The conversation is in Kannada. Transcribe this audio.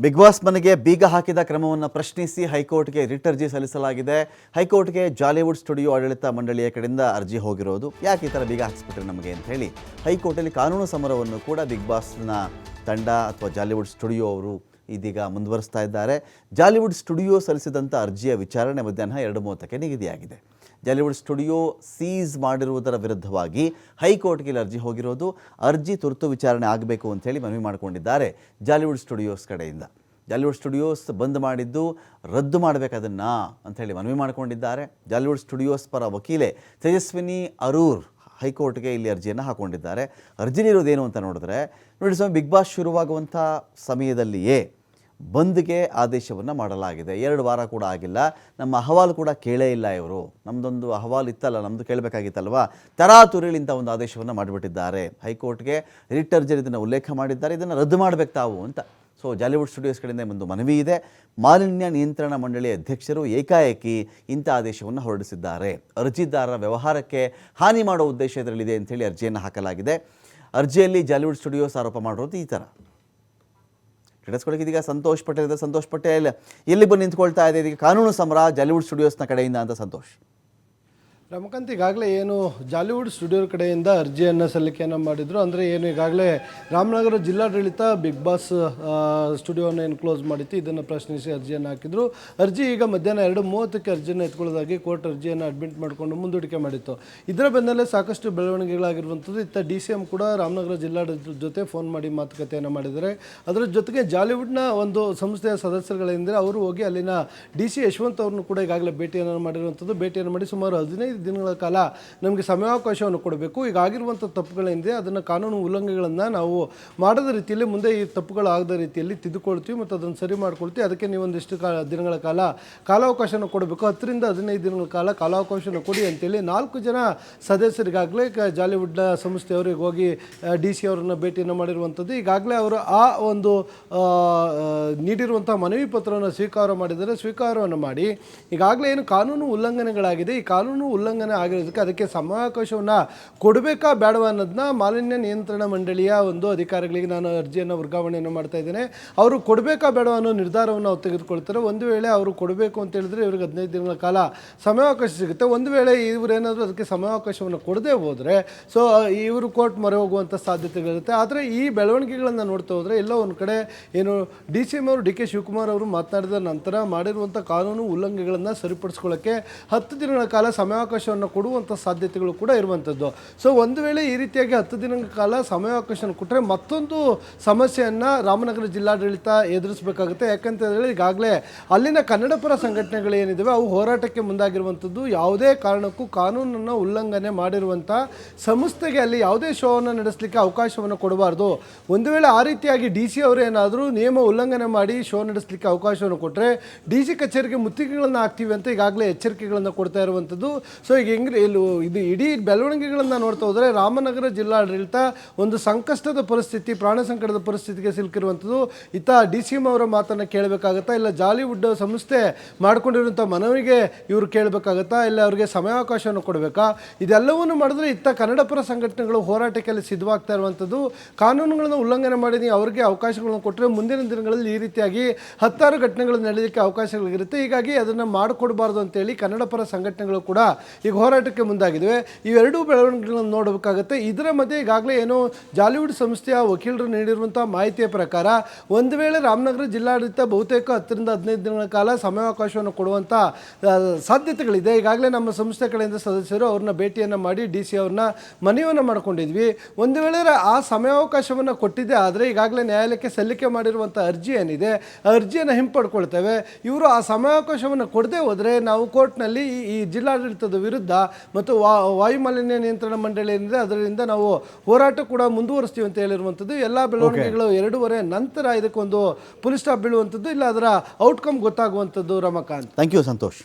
ಬಿಗ್ ಬಾಸ್ ಮನೆಗೆ ಬೀಗ ಹಾಕಿದ ಕ್ರಮವನ್ನು ಪ್ರಶ್ನಿಸಿ ಹೈಕೋರ್ಟ್ಗೆ ರಿಟ್ ಅರ್ಜಿ ಸಲ್ಲಿಸಲಾಗಿದೆ. ಹೈಕೋರ್ಟ್ಗೆ ಜಾಲಿವುಡ್ ಸ್ಟುಡಿಯೋ ಆಡಳಿತ ಮಂಡಳಿಯ ಕಡೆಯಿಂದ ಅರ್ಜಿ ಹೋಗಿರೋದು. ಯಾಕೆ ಈ ಥರ ಬೀಗ ಹಾಕಿಸ್ಬಿಟ್ರೆ ನಮಗೆ ಅಂತ ಹೇಳಿ ಹೈಕೋರ್ಟಲ್ಲಿ ಕಾನೂನು ಸಮರವನ್ನು ಕೂಡ ಬಿಗ್ ಬಾಸ್ನ ತಂಡ ಅಥವಾ ಜಾಲಿವುಡ್ ಸ್ಟುಡಿಯೋ ಅವರು ಇದೀಗ ಮುಂದುವರಿಸ್ತಾ ಇದ್ದಾರೆ. ಜಾಲಿವುಡ್ ಸ್ಟುಡಿಯೋ ಸಲ್ಲಿಸಿದಂಥ ಅರ್ಜಿಯ ವಿಚಾರಣೆ ಮಧ್ಯಾಹ್ನ ಎರಡು ಮೂವತ್ತಕ್ಕೆ ನಿಗದಿಯಾಗಿದೆ. ಜಾಲಿವುಡ್ ಸ್ಟುಡಿಯೋ ಸೀಸ್ ಮಾಡಿರುವುದರ ವಿರುದ್ಧವಾಗಿ ಹೈಕೋರ್ಟ್ಗೆ ಅರ್ಜಿ ಹೋಗಿರೋದು, ಅರ್ಜಿ ತುರ್ತು ವಿಚಾರಣೆ ಆಗಬೇಕು ಅಂತೇಳಿ ಮನವಿ ಮಾಡಿಕೊಂಡಿದ್ದಾರೆ ಜಾಲಿವುಡ್ ಸ್ಟುಡಿಯೋಸ್ ಕಡೆಯಿಂದ. ಜಾಲಿವುಡ್ ಸ್ಟುಡಿಯೋಸ್ ಬಂದ್ ಮಾಡಿದ್ದು, ರದ್ದು ಮಾಡಬೇಕದನ್ನು ಅಂಥೇಳಿ ಮನವಿ ಮಾಡಿಕೊಂಡಿದ್ದಾರೆ. ಜಾಲಿವುಡ್ ಸ್ಟುಡಿಯೋಸ್ ಪರ ವಕೀಲೆ ತೇಜಸ್ವಿನಿ ಅರೂರ್ ಹೈಕೋರ್ಟ್ಗೆ ಇಲ್ಲಿ ಅರ್ಜಿಯನ್ನು ಹಾಕೊಂಡಿದ್ದಾರೆ. ಅರ್ಜಿಲಿರೋದೇನು ಅಂತ ನೋಡಿದ್ರೆ, ನೋಡಿ ಸ್ವಾಮಿ, ಬಿಗ್ ಬಾಸ್ ಶುರುವಾಗುವಂಥ ಸಮಯದಲ್ಲಿಯೇ ಬಂದ್ಗೆ ಆದೇಶವನ್ನು ಮಾಡಲಾಗಿದೆ. ಎರಡು ವಾರ ಕೂಡ ಆಗಿಲ್ಲ. ನಮ್ಮ ಅಹವಾಲು ಕೂಡ ಕೇಳೇ ಇಲ್ಲ ಇವರು. ನಮ್ಮದೊಂದು ಅಹವಾಲು ಇತ್ತಲ್ಲ ನಮ್ಮದು ಕೇಳಬೇಕಾಗಿತ್ತಲ್ವಾ? ಇಂಥ ಒಂದು ಆದೇಶವನ್ನು ಮಾಡಿಬಿಟ್ಟಿದ್ದಾರೆ. ಹೈಕೋರ್ಟ್ಗೆ ರಿಟರ್ಜರ್ ಇದನ್ನು ಉಲ್ಲೇಖ ಮಾಡಿದ್ದಾರೆ. ಇದನ್ನು ರದ್ದು ಮಾಡಬೇಕು ತಾವು ಅಂತ. ಸೊ ಜಾಲಿವುಡ್ ಸ್ಟುಡಿಯೋಸ್ ಕಡೆಯಿಂದ ಒಂದು ಮನವಿ ಇದೆ. ಮಾಲಿನ್ಯ ನಿಯಂತ್ರಣ ಮಂಡಳಿ ಅಧ್ಯಕ್ಷರು ಏಕಾಏಕಿ ಇಂಥ ಆದೇಶವನ್ನು ಹೊರಡಿಸಿದ್ದಾರೆ. ಅರ್ಜಿದಾರರ ವ್ಯವಹಾರಕ್ಕೆ ಹಾನಿ ಮಾಡುವ ಉದ್ದೇಶ ಇದರಲ್ಲಿದೆ ಅಂತೇಳಿ ಅರ್ಜಿಯನ್ನು ಹಾಕಲಾಗಿದೆ. ಅರ್ಜಿಯಲ್ಲಿ ಜಾಲಿವುಡ್ ಸ್ಟುಡಿಯೋಸ್ ಆರೋಪ ಮಾಡಿರೋದು ಈ ಥರ ಕ್ರೀಡಿಸ್ಕೊಳ್ಳೋಕೆ ಇದೀಗ ಸಂತೋಷ್ ಪಟೇಲ್ ಸಂತೋಷ್ ಪಟೇಲ್ ಎಲ್ಲಿ ಬಂದು ನಿಂತ್ಕೊಳ್ತಾ ಇದೆ? ಇದೀಗ ಕಾನೂನು ಸಮರ ಜಾಲಿವುಡ್ ಸ್ಟುಡಿಯೋಸ್ನ ಕಡೆಯಿಂದ ಅಂತ ಸಂತೋಷ್. ರಮಕಾಂತ್, ಈಗಾಗಲೇ ಏನು ಜಾಲಿವುಡ್ ಸ್ಟುಡಿಯೋ ಕಡೆಯಿಂದ ಅರ್ಜಿಯನ್ನು ಸಲ್ಲಿಕೆಯನ್ನು ಮಾಡಿದರು. ಅಂದರೆ ಏನು, ಈಗಾಗಲೇ ರಾಮನಗರ ಜಿಲ್ಲಾಡಳಿತ ಬಿಗ್ ಬಾಸ್ ಸ್ಟುಡಿಯೋನ ಏನು ಕ್ಲೋಸ್ ಮಾಡಿತ್ತು, ಇದನ್ನು ಪ್ರಶ್ನಿಸಿ ಅರ್ಜಿಯನ್ನು ಹಾಕಿದರು. ಅರ್ಜಿ ಈಗ ಮಧ್ಯಾಹ್ನ ಎರಡು ಮೂವತ್ತಕ್ಕೆ ಅರ್ಜಿಯನ್ನು ಎತ್ಕೊಳ್ಳೋದಾಗಿ ಕೋರ್ಟ್ ಅರ್ಜಿಯನ್ನು ಅಡ್ಮಿಟ್ ಮಾಡಿಕೊಂಡು ಮುಂದೂಡಿಕೆ ಮಾಡಿತ್ತು. ಇದರ ಬೆನ್ನಲ್ಲೇ ಸಾಕಷ್ಟು ಬೆಳವಣಿಗೆಗಳಾಗಿರುವಂಥದ್ದು. ಇತ್ತ ಡಿ ಸಿ ಎಂ ಕೂಡ ರಾಮನಗರ ಜಿಲ್ಲಾಡಳಿತದ ಜೊತೆ ಫೋನ್ ಮಾಡಿ ಮಾತುಕತೆಯನ್ನು ಮಾಡಿದ್ದಾರೆ. ಅದರ ಜೊತೆಗೆ ಜಾಲಿವುಡ್ನ ಒಂದು ಸಂಸ್ಥೆಯ ಸದಸ್ಯರುಗಳೆಂದರೆ ಅವರು ಹೋಗಿ ಅಲ್ಲಿನ ಡಿ ಸಿ ಯಶವಂತ್ ಅವ್ರನ್ನು ಕೂಡ ಈಗಾಗಲೇ ಭೇಟಿಯನ್ನು ಮಾಡಿರುವಂಥದ್ದು. ಭೇಟಿಯನ್ನು ಮಾಡಿ ಸುಮಾರು ಹದಿನೈದು ದಿನಗಳ ಕಾಲ ನಮಗೆ ಸಮಯಾವಕಾಶವನ್ನು ಕೊಡಬೇಕು. ಈಗ ಆಗಿರುವಂಥ ತಪ್ಪುಗಳೇನಿದೆ ಅದನ್ನು ಕಾನೂನು ಉಲ್ಲಂಘನೆಗಳನ್ನು ನಾವು ಮಾಡದ ರೀತಿಯಲ್ಲಿ ಮುಂದೆ ಈ ತಪ್ಪುಗಳಾಗದ ರೀತಿಯಲ್ಲಿ ತಿದ್ದುಕೊಳ್ತೀವಿ ಮತ್ತು ಅದನ್ನು ಸರಿ ಮಾಡ್ಕೊಳ್ತೀವಿ. ಅದಕ್ಕೆ ನೀವೊಂದಿಷ್ಟು ಕಾ ದಿನಗಳ ಕಾಲ ಕಾಲಾವಕಾಶವನ್ನು ಕೊಡಬೇಕು. ಹತ್ತರಿಂದ ಹದಿನೈದು ದಿನಗಳ ಕಾಲ ಕಾಲಾವಕಾಶವನ್ನು ಕೊಡಿ ಅಂತೇಳಿ ನಾಲ್ಕು ಜನ ಸದಸ್ಯರಿಗಾಗಲೇ ಜಾಲಿವುಡ್ನ ಸಂಸ್ಥೆಯವರಿಗೆ ಹೋಗಿ ಡಿ ಸಿ ಅವರನ್ನು ಭೇಟಿಯನ್ನು ಮಾಡಿರುವಂಥದ್ದು. ಈಗಾಗಲೇ ಅವರು ಆ ಒಂದು ನೀಡಿರುವಂಥ ಮನವಿ ಪತ್ರವನ್ನು ಸ್ವೀಕಾರ ಮಾಡಿದರೆ ಸ್ವೀಕಾರವನ್ನು ಮಾಡಿ ಈಗಾಗಲೇ ಏನು ಕಾನೂನು ಉಲ್ಲಂಘನೆಗಳಾಗಿದೆ. ಈ ಕಾನೂನು ಉಲ್ಲಂಘನೆ ಆಗಿರೋದಕ್ಕೆ ಅದಕ್ಕೆ ಸಮಯಾವಕಾಶವನ್ನು ಕೊಡಬೇಕಾ ಬೇಡವಾ ಅನ್ನೋದನ್ನ ಮಾಲಿನ್ಯ ನಿಯಂತ್ರಣ ಮಂಡಳಿಯ ಒಂದು ಅಧಿಕಾರಿಗಳಿಗೆ ನಾನು ಅರ್ಜಿಯನ್ನು ವರ್ಗಾವಣೆಯನ್ನು ಮಾಡ್ತಾ ಇದ್ದೇನೆ. ಅವರು ಕೊಡಬೇಕಾ ಬೇಡವಾ ಅನ್ನೋ ನಿರ್ಧಾರವನ್ನು ಅವ್ರು ತೆಗೆದುಕೊಳ್ತಾರೆ. ಒಂದು ವೇಳೆ ಅವರು ಕೊಡಬೇಕು ಅಂತ ಹೇಳಿದ್ರೆ ಇವ್ರಿಗೆ ಹದಿನೈದು ದಿನಗಳ ಕಾಲ ಸಮಯಾವಕಾಶ ಸಿಗುತ್ತೆ. ಒಂದು ವೇಳೆ ಇವರೇನಾದರೂ ಅದಕ್ಕೆ ಸಮಯಾವಕಾಶವನ್ನು ಕೊಡದೇ ಹೋದರೆ, ಸೊ ಇವರು ಕೋರ್ಟ್ ಮೊರೆ ಹೋಗುವಂಥ ಸಾಧ್ಯತೆಗಳಿರುತ್ತೆ. ಆದರೆ ಈ ಬೆಳವಣಿಗೆಗಳನ್ನು ನೋಡ್ತಾ ಹೋದರೆ ಎಲ್ಲ ಒಂದು ಕಡೆ ಏನು ಡಿ ಸಿ ಎಂ ಅವರು, ಡಿ ಕೆ ಶಿವಕುಮಾರ್ ಅವರು ಮಾತನಾಡಿದ ನಂತರ ಮಾಡಿರುವಂಥ ಕಾನೂನು ಉಲ್ಲಂಘನೆಗಳನ್ನು ಸರಿಪಡಿಸ್ಕೊಳ್ಳೋಕ್ಕೆ ಹತ್ತು ದಿನಗಳ ಕಾಲ ಸಮಯಾವಕಾಶವನ್ನು ಕೊಡುವಂಥ ಸಾಧ್ಯತೆಗಳು ಕೂಡ ಇರುವಂಥದ್ದು. ಸೊ ಒಂದು ವೇಳೆ ಈ ರೀತಿಯಾಗಿ ಹತ್ತು ದಿನಗಳ ಕಾಲ ಸಮಯಾವಕಾಶವನ್ನು ಕೊಟ್ಟರೆ ಮತ್ತೊಂದು ಸಮಸ್ಯೆಯನ್ನು ರಾಮನಗರ ಜಿಲ್ಲಾಡಳಿತ ಎದುರಿಸಬೇಕಾಗುತ್ತೆ. ಯಾಕಂತ ಹೇಳಿದ್ರೆ ಈಗಾಗಲೇ ಅಲ್ಲಿನ ಕನ್ನಡ ಪರ ಸಂಘಟನೆಗಳು ಏನಿದ್ದಾವೆ ಅವು ಹೋರಾಟಕ್ಕೆ ಮುಂದಾಗಿರುವಂಥದ್ದು. ಯಾವುದೇ ಕಾರಣಕ್ಕೂ ಕಾನೂನನ್ನು ಉಲ್ಲಂಘನೆ ಮಾಡಿರುವಂಥ ಸಂಸ್ಥೆಗೆ ಅಲ್ಲಿ ಯಾವುದೇ ಶೋವನ್ನು ನಡೆಸಲಿಕ್ಕೆ ಅವಕಾಶವನ್ನು ಕೊಡಬಾರ್ದು. ಒಂದು ವೇಳೆ ಆ ರೀತಿಯಾಗಿ ಡಿ ಸಿ ಅವರೇನಾದರೂ ನಿಯಮ ಉಲ್ಲಂಘನೆ ಮಾಡಿ ಶೋ ನಡೆಸಲಿಕ್ಕೆ ಅವಕಾಶವನ್ನು ಕೊಟ್ಟರೆ ಡಿ ಸಿ ಕಚೇರಿಗೆ ಮುತ್ತಿಗೆಗಳನ್ನು ಹಾಕ್ತೀವಿ ಅಂತ ಈಗಾಗಲೇ ಎಚ್ಚರಿಕೆಗಳನ್ನು ಕೊಡ್ತಾ ಇರುವಂಥದ್ದು. ಸೊ ಈಗ ಹೆಂಗ್ರಿ, ಇಲ್ಲಿ ಇದು ಇಡೀ ಬೆಳವಣಿಗೆಗಳನ್ನು ನೋಡ್ತಾ ಹೋದರೆ ರಾಮನಗರ ಜಿಲ್ಲಾಡಳಿತ ಒಂದು ಸಂಕಷ್ಟದ ಪರಿಸ್ಥಿತಿ, ಪ್ರಾಣ ಸಂಕಟದ ಪರಿಸ್ಥಿತಿಗೆ ಸಿಲುಕಿರುವಂಥದ್ದು. ಇತ್ತ ಡಿ ಸಿ ಎಂ ಅವರ ಮಾತನ್ನು ಕೇಳಬೇಕಾಗತ್ತಾ? ಇಲ್ಲ ಜಾಲಿವುಡ್ ಸಂಸ್ಥೆ ಮಾಡಿಕೊಂಡಿರುವಂಥ ಮನವಿಗೆ ಇವರು ಕೇಳಬೇಕಾಗತ್ತಾ? ಇಲ್ಲ ಅವರಿಗೆ ಸಮಯಾವಕಾಶವನ್ನು ಕೊಡಬೇಕಾ? ಇದೆಲ್ಲವನ್ನು ಮಾಡಿದ್ರೆ ಇತ್ತ ಕನ್ನಡ ಪರ ಸಂಘಟನೆಗಳು ಹೋರಾಟಕ್ಕೆ ಅಲ್ಲಿ ಸಿದ್ಧವಾಗ್ತಾ ಇರುವಂಥದ್ದು. ಕಾನೂನುಗಳನ್ನು ಉಲ್ಲಂಘನೆ ಮಾಡಿ ನೀವು ಅವರಿಗೆ ಅವಕಾಶಗಳನ್ನು ಕೊಟ್ಟರೆ ಮುಂದಿನ ದಿನಗಳಲ್ಲಿ ಈ ರೀತಿಯಾಗಿ ಹತ್ತಾರು ಘಟನೆಗಳು ನಡೆಯಲಿಕ್ಕೆ ಅವಕಾಶಗಳಿರುತ್ತೆ. ಹೀಗಾಗಿ ಅದನ್ನು ಮಾಡಿಕೊಡಬಾರ್ದು ಅಂತೇಳಿ ಕನ್ನಡ ಪರ ಸಂಘಟನೆಗಳು ಕೂಡ ಈಗ ಹೋರಾಟಕ್ಕೆ ಮುಂದಾಗಿದ್ದೇವೆ ಇವೆರಡೂ ಬೆಳವಣಿಗೆಗಳನ್ನು ನೋಡಬೇಕಾಗುತ್ತೆ. ಇದರ ಮಧ್ಯೆ ಈಗಾಗಲೇ ಏನು ಜಾಲಿವುಡ್ ಸಂಸ್ಥೆಯ ವಕೀಲರು ನೀಡಿರುವಂಥ ಮಾಹಿತಿಯ ಪ್ರಕಾರ ಒಂದು ವೇಳೆ ರಾಮನಗರ ಜಿಲ್ಲಾಡಳಿತ ಬಹುತೇಕ ಹತ್ತರಿಂದ ಹದಿನೈದು ದಿನಗಳ ಕಾಲ ಸಮಯಾವಕಾಶವನ್ನು ಕೊಡುವಂಥ ಸಾಧ್ಯತೆಗಳಿದೆ. ಈಗಾಗಲೇ ನಮ್ಮ ಸಂಸ್ಥೆ ಕಡೆಯಿಂದ ಸದಸ್ಯರು ಅವ್ರನ್ನ ಭೇಟಿಯನ್ನು ಮಾಡಿ ಡಿ ಸಿ ಅವ್ರನ್ನ ಮನವಿಯನ್ನು ಮಾಡ್ಕೊಂಡಿದ್ವಿ. ಒಂದು ವೇಳೆ ಆ ಸಮಯಾವಕಾಶವನ್ನು ಕೊಟ್ಟಿದ್ದೆ ಆದರೆ ಈಗಾಗಲೇ ನ್ಯಾಯಾಲಯಕ್ಕೆ ಸಲ್ಲಿಕೆ ಮಾಡಿರುವಂಥ ಅರ್ಜಿ ಏನಿದೆ, ಆ ಅರ್ಜಿಯನ್ನು ಹಿಂಪಡ್ಕೊಳ್ತೇವೆ. ಇವರು ಆ ಸಮಯಾವಕಾಶವನ್ನು ಕೊಡದೆ ಹೋದರೆ ನಾವು ಕೋರ್ಟ್ನಲ್ಲಿ ಈ ಜಿಲ್ಲಾಡಳಿತದ ವಿರುದ್ಧ ಮತ್ತು ವಾ ವಾಯುಮಾಲಿನ್ಯ ನಿಯಂತ್ರಣ ಮಂಡಳಿ ಏನಿದೆ ಅದರಿಂದ ನಾವು ಹೋರಾಟ ಕೂಡ ಮುಂದುವರಿಸ್ತೀವಿ ಅಂತ ಹೇಳಿರುವಂಥದ್ದು. ಎಲ್ಲ ಬೆಳವಣಿಗೆಗಳು ಎರಡೂವರೆ ನಂತರ ಇದಕ್ಕೊಂದು ಪುಲಿ ಸ್ಟಾಪ್ ಬೀಳುವಂಥದ್ದು ಇಲ್ಲ ಅದರ ಔಟ್ಕಮ್ ಗೊತ್ತಾಗುವಂಥದ್ದು ರಮಕಾಂತ್. Thank you Santosh